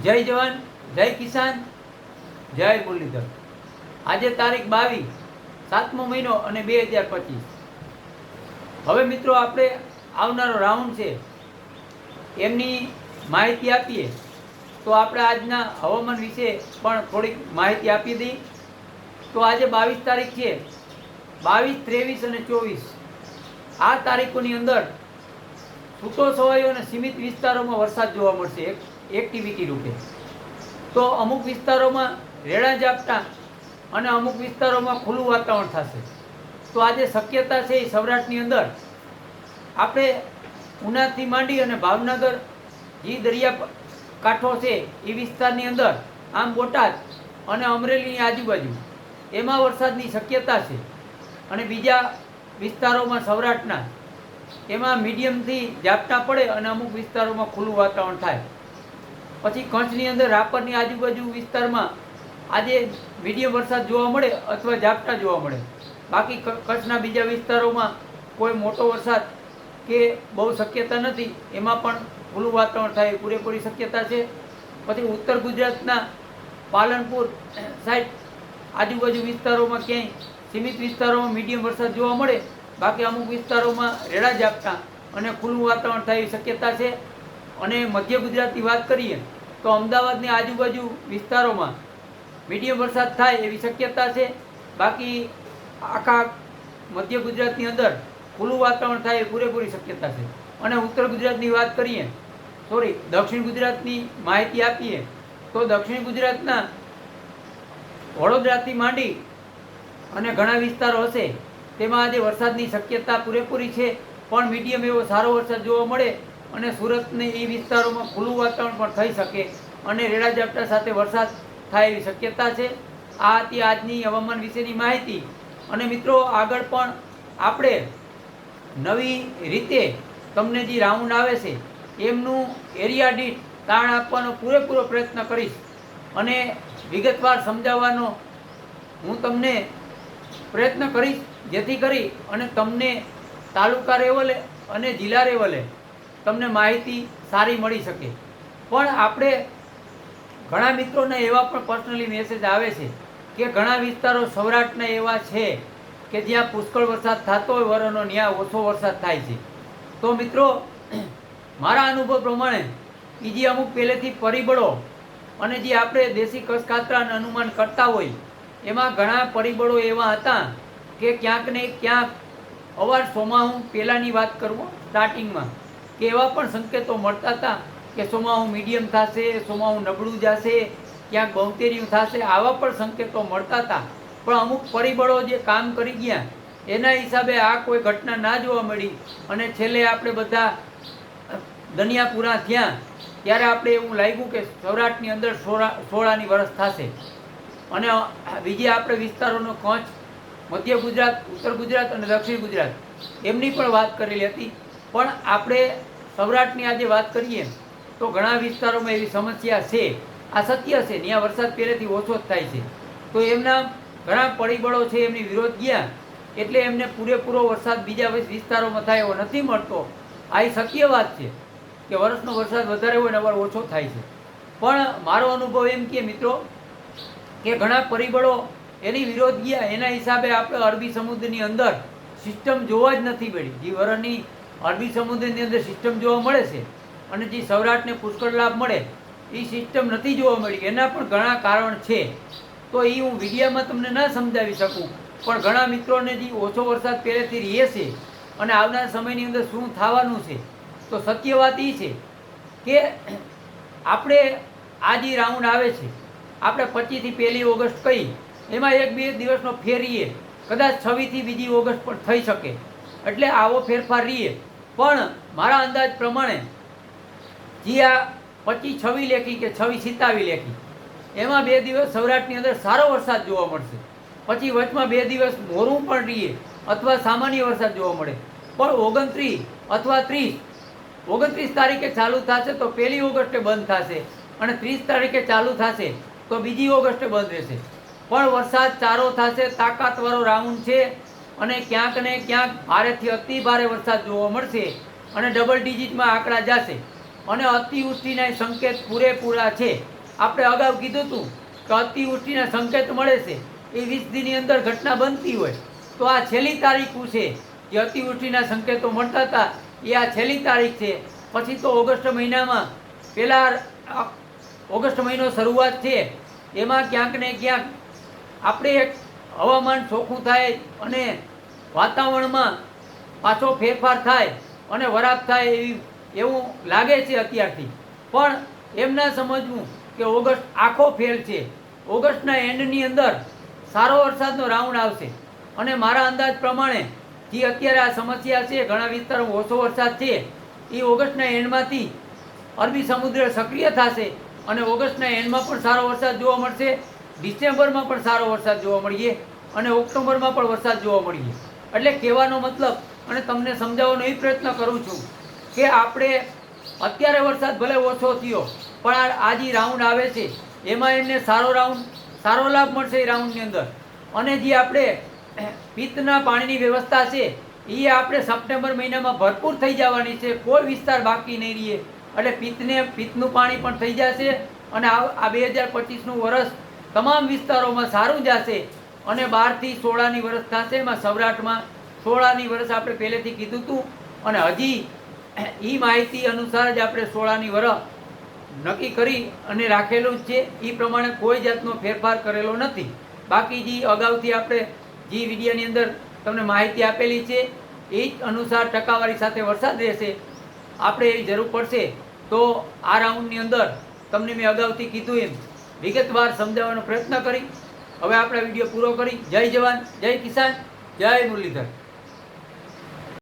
જય જવાન, જય કિસાન, જય મુરલીધર. આજે તારીખ બાવીસ, સાતમો મહિનો અને બે હજાર પચીસ. હવે મિત્રો આપણે આવનારો રાઉન્ડ છે. એમની માહિતી આપીએ. તો આપણે આજના હવામાન વિશે પણ થોડીક માહિતી આપી દઈ. તો આજે બાવીસ તારીખ છે. બાવીસ, ત્રેવીસ અને ચોવીસ. આ તારીખોની અંદર છૂટો છવાયો અને સીમિત વિસ્તારોમાં વરસાદ જોવા મળશે. એક એક્ટિવિટી રૂપે. તો અમુક વિસ્તારોમાં રેડા ઝાપટા અને અમુક વિસ્તારોમાં ખુલ્લું વાતાવરણ થશે. તો આજે શક્યતા છે એ સૌરાષ્ટ્રની અંદર, આપણે ઉનાથી માંડી અને ભાવનગર, જે દરિયા કાંઠો છે એ વિસ્તારની અંદર, આમ બોટાદ અને અમરેલીની આજુબાજુ, એમાં વરસાદની શક્યતા છે. અને બીજા વિસ્તારોમાં સૌરાષ્ટ્રના, એમાં મીડિયમથી ઝાપટા પડે અને અમુક વિસ્તારોમાં ખુલ્લું વાતાવરણ થાય. પછી કચ્છની અંદર રાપરની આજુબાજુ વિસ્તારમાં આજે મીડિયમ વરસાદ જોવા મળે અથવા ઝાપટા જોવા મળે. બાકી કચ્છના બીજા વિસ્તારોમાં કોઈ મોટો વરસાદ કે બહુ શક્યતા નથી, એમાં પણ ખુલ્લું વાતાવરણ થાય, પૂરેપૂરી શક્યતા છે. પછી ઉત્તર ગુજરાતના પાલનપુર સાઈડ આજુબાજુ વિસ્તારોમાં ક્યાંય સીમિત વિસ્તારોમાં મીડિયમ વરસાદ જોવા મળે. બાકી અમુક વિસ્તારોમાં રેડા ઝાપટા અને ખુલ્લું વાતાવરણ થાય એવી શક્યતા છે. અને મધ્ય ગુજરાતની વાત કરીએ તો અમદાવાદની આજુબાજુ વિસ્તારોમાં મીડિયમ વરસાદ થાય એવી શક્યતા છે. બાકી આખા મધ્ય ગુજરાતની અંદર ખુલ્લું વાતાવરણ થાય એ પૂરેપૂરી શક્યતા છે. અને ઉત્તર ગુજરાતની વાત કરીએ સોરી દક્ષિણ ગુજરાતની માહિતી આપીએ, તો દક્ષિણ ગુજરાતના વડોદરાથી માંડી અને ઘણા વિસ્તારો હશે, તેમાં આજે વરસાદની શક્યતા પૂરેપૂરી છે. પણ મીડિયમ એવો સારો વરસાદ જોવા મળે અને સુરતને એ વિસ્તારોમાં ખુલ્લું વાતાવરણ પણ થઈ શકે અને રેડા ઝાપટા સાથે વરસાદ થાય એવી શક્યતા છે. આ હતી આજની હવામાન વિશેની માહિતી. અને મિત્રો, આગળ પણ આપણે નવી રીતે તમને જે રાઉન્ડ આવે છે, એમનું એરિયા દીઠ તાણ આપવાનો પૂરેપૂરો પ્રયત્ન કરીશ. અને વિગતવાર સમજાવવાનો હું તમને પ્રયત્ન કરીશ, જેથી કરી અને તમને તાલુકા લેવલે અને જિલ્લા લેવલે તમને માહિતી સારી મળી શકે. પણ આપણે ઘણા મિત્રોને એવા પણ પર્સનલી મેસેજ આવે છે કે ઘણા વિસ્તારો સૌરાષ્ટ્રના એવા છે કે જ્યાં પુષ્કળ વરસાદ થતો હોય, વરનો ત્યાં ઓછો વરસાદ થાય છે. તો મિત્રો, મારા અનુભવ પ્રમાણે એ જે અમુક પહેલેથી પરિબળો અને જે આપણે દેશી કસકાતરા અનુમાન કરતા હોય, એમાં ઘણા પરિબળો એવા હતા કે ક્યાંક ને ક્યાંક અવાર સોમાહું પહેલાંની વાત કરું સ્ટાર્ટિંગમાં કે એવા પણ સંકેતો મળતા હતા કે સોમાહું મીડિયમ થશે સોમાહું નબળું જશે, ક્યાંક બહુતેરિયું થશે, આવા પણ સંકેતો મળતા હતા. પણ અમુક પરિબળો જે કામ કરી ગયા, એના હિસાબે આ કોઈ ઘટના ના જોવા મળી. અને છેલ્લે આપણે બધા દનિયાપુરા થયા, ત્યારે આપણે એવું લાગ્યું કે સૌરાષ્ટ્રની અંદર સોળા, સોળાની વરસ થશે. અને બીજી આપણે વિસ્તારોનો કચ્છ, મધ્ય ગુજરાત, ઉત્તર ગુજરાત અને દક્ષિણ ગુજરાત, એમની પણ વાત કરેલી હતી. પણ આપણે સૌરાષ્ટ્રની આજે વાત કરીએ, તો ઘણા વિસ્તારોમાં એવી સમસ્યા છે. આ સત્ય છે, ત્યાં વરસાદ પહેલેથી ઓછો જ થાય છે. તો એમના ઘણા પરિબળો છે, એમની વિરોધ ગયા, એટલે એમને પૂરેપૂરો વરસાદ બીજા વિસ્તારોમાં થાય એવો નથી મળતો. આ સત્ય વાત છે, કે વર્ષનો વરસાદ વધારે હોય ને અવાર ઓછો થાય છે. પણ મારો અનુભવ એમ કે મિત્રો, કે ઘણા પરિબળો એની વિરોધ ગયા, એના હિસાબે આપણે અરબી સમુદ્રની અંદર સિસ્ટમ જોવા જ નથી મળી. જે અરબી સમુદ્રની અંદર સિસ્ટમ જોવા મળે છે અને જે સૌરાષ્ટ્રને પુષ્કળ લાભ મળે, એ સિસ્ટમ નથી જોવા મળી. એના પણ ઘણા કારણ છે. તો એ હું વિડીયામાં તમને ન સમજાવી શકું, પણ ઘણા મિત્રોને જે ઓછો વરસાદ પહેલેથી રહે છે અને આવનાર સમયની અંદર શું થવાનું છે, તો સત્ય વાત એ છે કે આપણે આ જે રાઉન્ડ આવે છે. આપણે પચીસથી પહેલી ઓગસ્ટ કહી એમાં એક બે દિવસનો ફેરીએ કદાચ છવ્વીસથી બીજી ઓગસ્ટ પણ થઈ શકે. એટલે આવો ફેરફાર રહીએ. પણ મારા અંદાજ પ્રમાણે જે આ પચીસ છવી લેખી કે છવી સિત્તાવી લેખી, એમાં બે દિવસ સૌરાષ્ટ્રની અંદર સારો વરસાદ જોવા મળશે. પછી વચમાં બે દિવસ મોરું પણ રહીએ અથવા સામાન્ય વરસાદ જોવા મળે. પણ ઓગણત્રીસ અથવા ત્રીસ, ઓગણત્રીસ તારીખે ચાલુ થશે તો પહેલી ઓગસ્ટે બંધ થશે અને ત્રીસ તારીખે ચાલુ થશે તો બીજી ઓગસ્ટે બંધ રહેશે. પણ વરસાદ ચારો થશે, તાકાતવાળો રાઉન્ડ છે અને ક્યાંક ને ક્યાંક ભારેથી અતિ ભારે વરસાદ જોવા મળશે અને ડબલ ડિજિટમાં આંકડા જશે. અને અતિવૃષ્ટિના સંકેત પૂરેપૂરા છે. આપણે અગાઉ કીધું હતું કે અતિવૃષ્ટિના સંકેત મળે છે એ વીસ દિનની અંદર ઘટના બનતી હોય. તો આ છેલ્લી તારીખું છે જે અતિવૃષ્ટિના સંકેતો મળતા હતા. એ આ છેલ્લી તારીખ છે. પછી તો ઓગસ્ટ મહિનામાં પહેલાં ઓગસ્ટ મહિનો શરૂઆત છે. એમાં ક્યાંક ને ક્યાંક આપણે એક હવામાન ચોખ્ખું થાય અને વાતાવરણમાં પાછો ફેરફાર થાય અને વરાપ થાય એવી, એવું લાગે છે અત્યારથી. પણ એમ ના સમજવું કે ઓગસ્ટ આખો ફેલ છે. ઓગસ્ટના એન્ડની અંદર સારો વરસાદનો રાઉન્ડ આવશે. અને મારા અંદાજ પ્રમાણે જે અત્યારે આ સમસ્યા છે, ઘણા વિસ્તારમાં ઓછો વરસાદ છે, એ ઓગસ્ટના એન્ડમાંથી અરબી સમુદ્ર સક્રિય થશે અને ઓગસ્ટના એન્ડમાં પણ સારો વરસાદ જોવા મળશે. ડિસેમ્બરમાં પણ સારો વરસાદ જોવા મળીએ અને ઓક્ટોબરમાં પણ વરસાદ જોવા મળીએ. એટલે કહેવાનો મતલબ, અને તમને સમજાવવાનો એ પ્રયત્ન કરું છું કે આપણે અત્યારે વરસાદ ભલે ઓછો થયો, પણ આ જે રાઉન્ડ આવે છે. એમાં એમને સારો રાઉન્ડ સારો લાભ મળશે એ રાઉન્ડની અંદર. અને જે આપણે પિત્તના પાણીની વ્યવસ્થા છે, એ આપણે સપ્ટેમ્બર મહિનામાં ભરપૂર થઈ જવાની છે. કોઈ વિસ્તાર બાકી નહીં રહીએ એટલે પિત્તને પિત્તનું પાણી પણ થઈ જશે. અને આ બે હજાર પચીસનું વર્ષ તમામ વિસ્તારોમાં સારું જશે અને બારથી સોળાની વર્ષ થશે એમાં સૌરાષ્ટ્રમાં. સોળાની વર્ષ આપણે પહેલેથી કીધું હતું અને હજી એ માહિતી અનુસાર જ આપણે સોળાની વર્ષ નક્કી કરી અને રાખેલું જ છે. એ પ્રમાણે કોઈ જાતનો ફેરફાર કરેલો નથી. બાકી જે અગાઉથી આપણે જે વિડીયાની અંદર તમને માહિતી આપેલી છે, એ જ અનુસાર ટકાવારી સાથે વરસાદ રહેશે. આપણે એવી જરૂર પડશે તો આ રાઉન્ડની અંદર તમને મેં અગાઉથી કીધું એમ વિગતવાર સમજાવવાનો પ્રયત્ન કરી. હવે આપણે વીડિયો પૂરો કરી. જય જવાન, જય કિસાન, જય મુરલીધર.